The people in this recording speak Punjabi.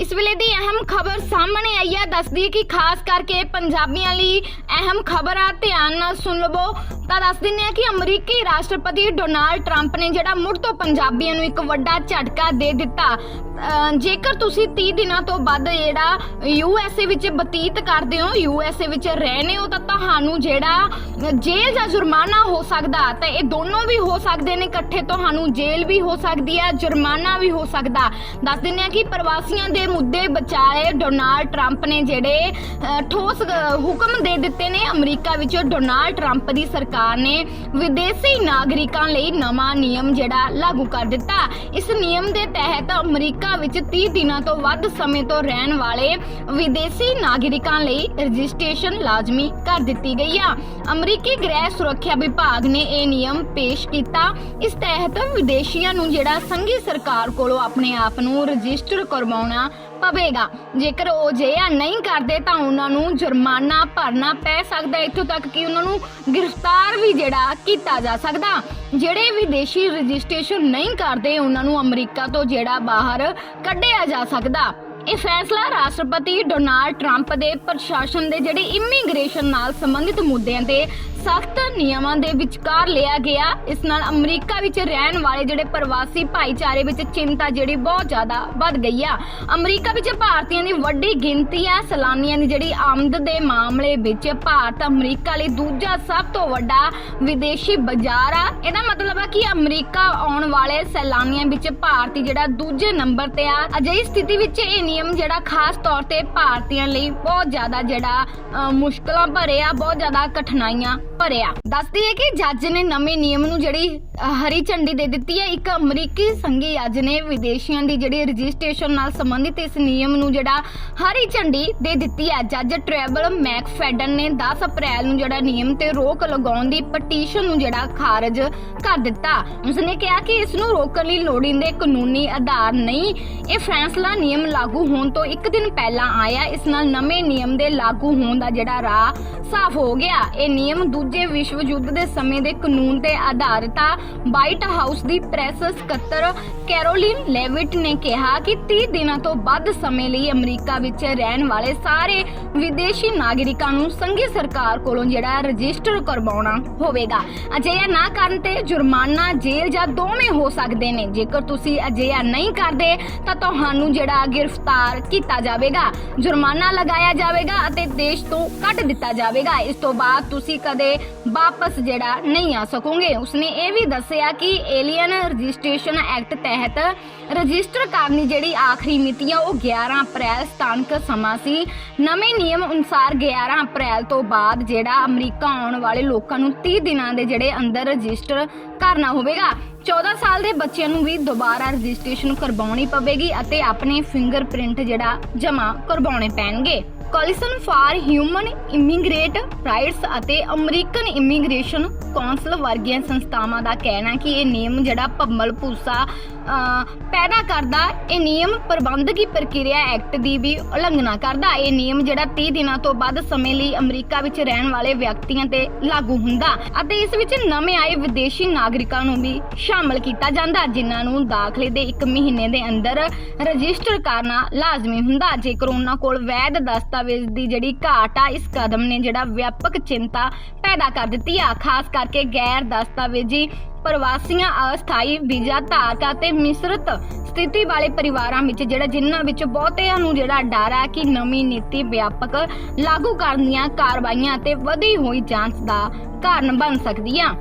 ਇਸ ਵੇਲੇ ਦੀ ਅਹਿਮ ਖਬਰ ਸਾਹਮਣੇ ਆਈ ਹੈ। ਦੱਸਦੀ ਹੈ ਕਿ ਖਾਸ ਕਰਕੇ ਪੰਜਾਬੀਆਂ ਲਈ ਅਹਿਮ ਖਬਰ ਆ। ਧਿਆਨ ਨਾਲ ਸੁਣ ਲਵੋ। ਤਾਂ ਦੱਸ ਦਿੰਦੇ ਆ ਕਿ ਅਮਰੀਕੀ ਰਾਸ਼ਟਰਪਤੀ ਡੋਨਾਲਡ ਟਰੰਪ ਨੇ ਜਿਹੜਾ ਮੁੜ ਤੋਂ ਪੰਜਾਬੀਆਂ ਨੂੰ ਇੱਕ ਵੱਡਾ ਝਟਕਾ ਦੇ ਦਿੱਤਾ। ਅਹ ਜੇਕਰ ਤੁਸੀਂ 30 ਦਿਨਾਂ ਤੋਂ ਵੱਧ ਜਿਹੜਾ ਯੂ ਐੱਸ ਏ ਵਿੱਚ ਬਤੀਤ ਕਰਦੇ ਹੋ ਯੂ ਐੱਸ ਏ ਵਿੱਚ ਰਹਿੰਦੇ ਹੋ ਤਾਂ ਤੁਹਾਨੂੰ ਜਿਹੜਾ ਜੇਲ੍ਹ ਜਾਂ ਜੁਰਮਾਨਾ ਹੋ ਸਕਦਾ ਤਾਂ ਇਹ ਦੋਨੋਂ ਵੀ ਹੋ ਸਕਦੇ ਨੇ ਇਕੱਠੇ ਤੁਹਾਨੂੰ ਜੇਲ੍ਹ ਵੀ ਹੋ ਸਕਦੀ ਹੈ ਜੁਰਮਾਨਾ ਵੀ ਹੋ ਸਕਦਾ। ਦੱਸ ਦਿੰਦੇ ਆ ਕਿ ਪ੍ਰਵਾਸੀਆਂ ਦੇ ਮੁੱਦੇ ਬਚਾਏ ਡੋਨਾਲਡ ਟਰੰਪ ਨੇ ਜਿਹੜੇ ਅਹ, ਠੋਸ ਅਹ, ਹੁਕਮ ਦੇ ਦਿੱਤੇ ਨੇ ਅਮਰੀਕਾ ਵਿੱਚ ਡੋਨਾਲਡ ਟਰੰਪ ਦੀ ਸਰਕਾਰ ਨੇ ਵਿਦੇਸ਼ੀ ਨਾਗਰਿਕਾਂ ਲਈ ਨਵਾਂ ਨਿਯਮ ਜਿਹੜਾ ਲਾਗੂ ਕਰ ਦਿੱਤਾ। ਇਸ ਨਿਯਮ ਦੇ ਤਹਿਤ ਅਮਰੀਕਾ ਵਿੱਚ 30 ਦਿਨਾਂ ਤੋਂ ਵੱਧ ਸਮੇਂ ਤੋਂ ਰਹਿਣ ਵਾਲੇ ਵਿਦੇਸ਼ੀ ਨਾਗਰਿਕਾਂ ਲਈ ਰਜਿਸਟ੍ਰੇਸ਼ਨ ਲਾਜ਼ਮੀ ਕਰ ਦਿੱਤੀ ਗਈ ਆ। ਅਮਰੀਕੀ ਗ੍ਰਹਿ ਸੁਰੱਖਿਆ ਵਿਭਾਗ ਨੇ ਇਹ ਨਿਯਮ ਪੇਸ਼ ਕੀਤਾ। ਇਸ ਤਹਿਤ ਵਿਦੇਸ਼ੀਆਂ ਨੂੰ ਜਿਹੜਾ ਸੰਘੀ ਸਰਕਾਰ ਕੋਲੋਂ ਆਪਣੇ ਆਪ ਨੂੰ ਰਜਿਸਟਰ ਕਰਵਾਉਣਾ ਪਵੇਗਾ। ਜੇਕਰ ਉਹ ਅਜਿਹਾ ਨਹੀਂ ਕਰਦੇ ਤਾਂ ਉਹਨਾਂ ਨੂੰ ਜੁਰਮਾਨਾ ਭਰਨਾ ਪੈ ਸਕਦਾ ਇੱਥੋਂ ਤੱਕ ਕਿ ਉਹਨਾਂ ਨੂੰ ਗ੍ਰਿਫਤਾਰ ਵੀ ਜਿਹੜਾ ਕੀਤਾ ਜਾ ਸਕਦਾ। ਜਿਹੜੇ ਵਿਦੇਸ਼ੀ ਰਜਿਸਟ੍ਰੇਸ਼ਨ ਨਹੀਂ ਕਰਦੇ, ਉਹਨਾਂ ਨੂੰ ਅਮਰੀਕਾ ਤੋਂ ਜਿਹੜਾ ਬਾਹਰ ਕੱਢਿਆ ਜਾ ਸਕਦਾ। ਇਹ ਫੈਸਲਾ ਰਾਸ਼ਟਰਪਤੀ ਡੋਨਾਲਡ ਟਰੰਪ ਦੇ ਪ੍ਰਸ਼ਾਸਨ ਦੇ ਜਿਹੜੇ ਇਮੀਗ੍ਰੇਸ਼ਨ ਨਾਲ ਸੰਬੰਧਿਤ ਮੁੱਦਿਆਂ ਤੇ ਸਖਤ ਨਿਯਮਾਂ ਦੇ ਵਿਚਕਾਰ ਲਿਆ ਗਿਆ। ਇਸ ਨਾਲ ਅਮਰੀਕਾ ਵਿੱਚ ਰਹਿਣ ਵਾਲੇ ਜਿਹੜੇ ਪ੍ਰਵਾਸੀ ਭਾਈਚਾਰੇ ਵਿੱਚ ਚਿੰਤਾ ਜਿਹੜੀ ਬਹੁਤ ਜ਼ਿਆਦਾ ਵੱਧ ਗਈ ਆ। ਅਮਰੀਕਾ ਵਿੱਚ ਭਾਰਤੀਆਂ ਦੀ ਵੱਡੀ ਗਿਣਤੀ ਆ। ਸੈਲਾਨੀਆਂ ਦੀ ਜਿਹੜੀ ਆਮਦ ਦੇ ਮਾਮਲੇ ਵਿੱਚ ਭਾਰਤ ਅਮਰੀਕਾ ਲਈ ਦੂਜਾ ਸਭ ਤੋਂ ਵੱਡਾ ਵਿਦੇਸ਼ੀ ਬਾਜ਼ਾਰ ਆ। ਇਹਦਾ ਮਤਲਬ ਆ ਕਿ ਅਮਰੀਕਾ ਆਉਣ ਵਾਲੇ ਸੈਲਾਨੀਆਂ ਵਿੱਚ ਭਾਰਤੀ ਜਿਹੜਾ ਦੂਜੇ ਨੰਬਰ ਤੇ ਆ। ਅਜਿਹੀ ਸਥਿਤੀ ਵਿੱਚ ਇਹ ਨਿਯਮ ਜਿਹੜਾ ਖਾਸ ਤੌਰ ਤੇ ਭਾਰਤੀਆਂ ਲਈ ਬਹੁਤ ਜ਼ਿਆਦਾ ਜਿਹੜਾ ਅ, ਭਰੇ ਆ ਬਹੁਤ ਜ਼ਿਆਦਾ ਕਠਿਨਾਈਆਂ ਭਰਿਆ। ਦੱਸਦੀ ਹੈ ਕਿ ਜੱਜ ਨੇ ਨਵੇਂ ਨਿਯਮ ਨੂੰ ਜਿਹੜੀ ਹਰੀ ਝੰਡੀ ਦੇ ਦਿੱਤੀ ਹੈ ਇੱਕ ਅਮਰੀਕੀ ਸੰਘੀ ਜੱਜ ਨੇ ਵਿਦੇਸ਼ੀਆਂ ਦੀ ਜਿਹੜੀ ਰਜਿਸਟ੍ਰੇਸ਼ਨ ਨਾਲ ਸੰਬੰਧਿਤ ਇਸ ਨਿਯਮ ਨੂੰ ਜਿਹੜਾ ਹਰੀ ਝੰਡੀ ਦੇ ਦਿੱਤੀ ਹੈ ਜੱਜ ਟ੍ਰੈਵਲ ਮੈਕਫੈਡਨ ਨੇ 10 ਅਪ੍ਰੈਲ ਨੂੰ ਜਿਹੜਾ ਨਿਯਮ ਤੇ ਰੋਕ ਲਗਾਉਣ ਦੀ ਪਟੀਸ਼ਨ ਨੂੰ ਜਿਹੜਾ ਖਾਰਜ ਕਰ ਦਿੱਤਾ। ਉਸਨੇ ਕਿਹਾ ਕਿ ਇਸ ਨੂੰ ਰੋਕਣ ਲਈ ਲੋੜੀਂਦੇ ਕਾਨੂੰਨੀ ਆਧਾਰ ਨਹੀਂ। ਇਹ ਫੈਸਲਾ ਨਿਯਮ ਲਾਗੂ ਹੋਣ ਤੋਂ ਇੱਕ ਦਿਨ ਪਹਿਲਾਂ ਆਇਆ। ਇਸ ਨਾਲ ਨਵੇਂ ਨਿਯਮ ਦੇ ਲਾਗੂ ਹੋਣ ਦਾ ਜਿਹੜਾ ਰਾਹ ਸਾਫ਼ ਹੋ ਗਿਆ। ਇਹ ਨਿਯਮ ਦੂਜੇ ਵਿਸ਼ਵ ਯੁੱਧ ਦੇ ਸਮੇਂ ਦੇ ਕਾਨੂੰਨ ਤੇ ਆਧਾਰਿਤ ਆ। ਵਾਈਟ ਹਾਊਸ ਦੀ ਪ੍ਰੈਸ ਸਕੱਤਰ ਕੈਰੋਲਿਨ ਲੈਵਿਟ ਨੇ ਕਿਹਾ ਕਿ 30 ਦਿਨਾਂ ਤੋਂ ਵੱਧ ਸਮੇਂ ਲਈ ਅਮਰੀਕਾ ਵਿੱਚ ਰਹਿਣ ਵਾਲੇ ਸਾਰੇ ਵਿਦੇਸ਼ੀ ਨਾਗਰਿਕਾਂ ਨੂੰ ਸੰਘੀ ਸਰਕਾਰ ਕੋਲੋਂ ਜਿਹੜਾ ਰਜਿਸਟਰ ਕਰਵਾਉਣਾ ਹੋਵੇਗਾ। ਅਜਿਹਾ ਨਾ ਕਰਨ ਤੇ ਜੁਰਮਾਨਾ ਜੇਲ੍ਹ ਜਾਂ ਦੋਵੇਂ ਹੋ ਸਕਦੇ ਨੇ। ਜੇਕਰ ਤੁਸੀਂ ਅਜਿਹਾ ਨਹੀਂ ਕਰਦੇ, ਤਾਂ ਤੁਹਾਨੂੰ ਜਿਹੜਾ ਗ੍ਰਿਫਤਾਰ ਕੀਤਾ ਜਾਵੇਗਾ, ਜੁਰਮਾਨਾ ਲਗਾਇਆ ਜਾਵੇਗਾ ਅਤੇ ਦੇਸ਼ ਤੋਂ ਕੱਢ ਦਿੱਤਾ ਜਾਵੇਗਾ। ਇਸ ਤੋਂ ਬਾਅਦ ਤੁਸੀਂ ਕਦੇ ਵਾਪਸ ਜਿਹੜਾ ਨਹੀਂ ਆ ਸਕੋਗੇ। ਉਸਨੇ ਇਹ ਵੀ ਦੱਸਿਆ ਕਿ ਏਲੀਅਨ ਰਜਿਸਟ੍ਰੇਸ਼ਨ ਐਕਟ ਤਹਿਤ ਰਜਿਸਟਰ ਕਰਨ ਜਿਹੜੀ ਆਖਰੀ ਮਿਤੀ ਆ, ਉਹ 11 ਅਪ੍ਰੈਲ ਸਥਾਨਕ ਸਮਾਂ ਸੀ। ਨਵੇਂ ਨਿਯਮ ਅਨੁਸਾਰ 11 ਅਪ੍ਰੈਲ ਤੋਂ ਬਾਅਦ ਜਿਹੜਾ ਅਮਰੀਕਾ ਆਉਣ ਵਾਲੇ ਲੋਕਾਂ ਨੂੰ 30 ਦਿਨਾਂ ਦੇ ਜਿਹੜੇ ਅੰਦਰ ਰਜਿਸਟਰ ਕਰਨਾ ਹੋਵੇਗਾ। 14 ਸਾਲ ਦੇ ਬੱਚਿਆਂ ਨੂੰ ਵੀ ਦੁਬਾਰਾ ਰਜਿਸਟ੍ਰੇਸ਼ਨ ਕਰਵਾਉਣੀ ਪਵੇਗੀ ਅਤੇ ਆਪਣੇ ਫਿੰਗਰਪ੍ਰਿੰਟ ਜਿਹੜਾ ਜਮ੍ਹਾਂ ਕਰਵਾਉਣੇ ਪੈਣਗੇ। Coalition for human immigrant rights ਅਤੇ ਅਮਰੀਕਨ ਇਮੀਗ੍ਰੇਸ਼ਨ ਕੌਂਸਲ ਵਰਗੀਆਂ ਸੰਸਥਾਵਾਂ ਦਾ ਕਹਿਣਾ ਕਿ ਇਹ ਨਿਯਮ ਜਿਹੜਾ ਭੰਬਲ ਭੂਸਾ ਪੈਦਾ ਕਰਦਾ, ਇਹ ਨਿਯਮ ਪ੍ਰਬੰਧਕੀ ਪ੍ਰਕਿਰਿਆ ਐਕਟ ਦੀ ਵੀ ਉਲੰਘਣਾ ਕਰਦਾ। ਇਹ ਨਿਯਮ ਜਿਹੜਾ 30 ਦਿਨਾਂ ਤੋਂ ਵੱਧ ਸਮੇਂ ਲਈ ਅਮਰੀਕਾ ਵਿੱਚ ਰਹਿਣ ਵਾਲੇ ਵਿਅਕਤੀਆਂ ਤੇ ਲਾਗੂ ਹੁੰਦਾ ਅਤੇ ਇਸ ਵਿੱਚ ਨਵੇਂ ਆਏ ਵਿਦੇਸ਼ੀ ਨਾਗਰਿਕਾਂ ਨੂੰ ਵੀ ਸ਼ਾਮਲ ਕੀਤਾ ਜਾਂਦਾ, ਜਿਨ੍ਹਾਂ ਨੂੰ ਦਾਖਲੇ ਦੇ 1 ਮਹੀਨੇ ਦੇ ਅੰਦਰ ਰਜਿਸਟਰ ਕਰਨਾ ਲਾਜ਼ਮੀ ਹੁੰਦਾ। ਜੇਕਰ ਉਹਨਾਂ ਕੋਲ ਵੈਧ ਦਸਤਾਵੇਜ਼ ਦੀ ਜਿਹੜੀ ਘਾਟ ਆ, ਇਸ ਕਦਮ ਨੇ ਜਿਹੜਾ ਵਿਆਪਕ ਚਿੰਤਾ ਪੈਦਾ ਕਰ ਦਿੱਤੀ ਆ, ਖਾਸ ਕਰਕੇ ਗੈਰ ਦਸਤਾਵੇਜ਼ੀ ਪ੍ਰਵਾਸੀਆਂ, ਅਸਥਾਈ ਵੀਜ਼ਾ ਧਾਰਕਾਂ ਤੇ ਮਿਸ਼ਰਤ ਸਥਿਤੀ ਵਾਲੇ ਪਰਿਵਾਰਾਂ ਵਿੱਚ, ਜਿਹੜਾ ਜਿਨ੍ਹਾਂ ਵਿੱਚ ਬਹੁਤਿਆਂ ਨੂੰ ਜਿਹੜਾ ਡਰ ਆ ਕਿ ਨਵੀਂ ਨੀਤੀ ਵਿਆਪਕ ਲਾਗੂ ਕਰਨ ਦੀਆਂ ਕਾਰਵਾਈਆਂ ਤੇ ਵਧੀ ਹੋਈ ਜਾਂਚ ਦਾ ਕਾਰਨ ਬਣ ਸਕਦੀ ਆ।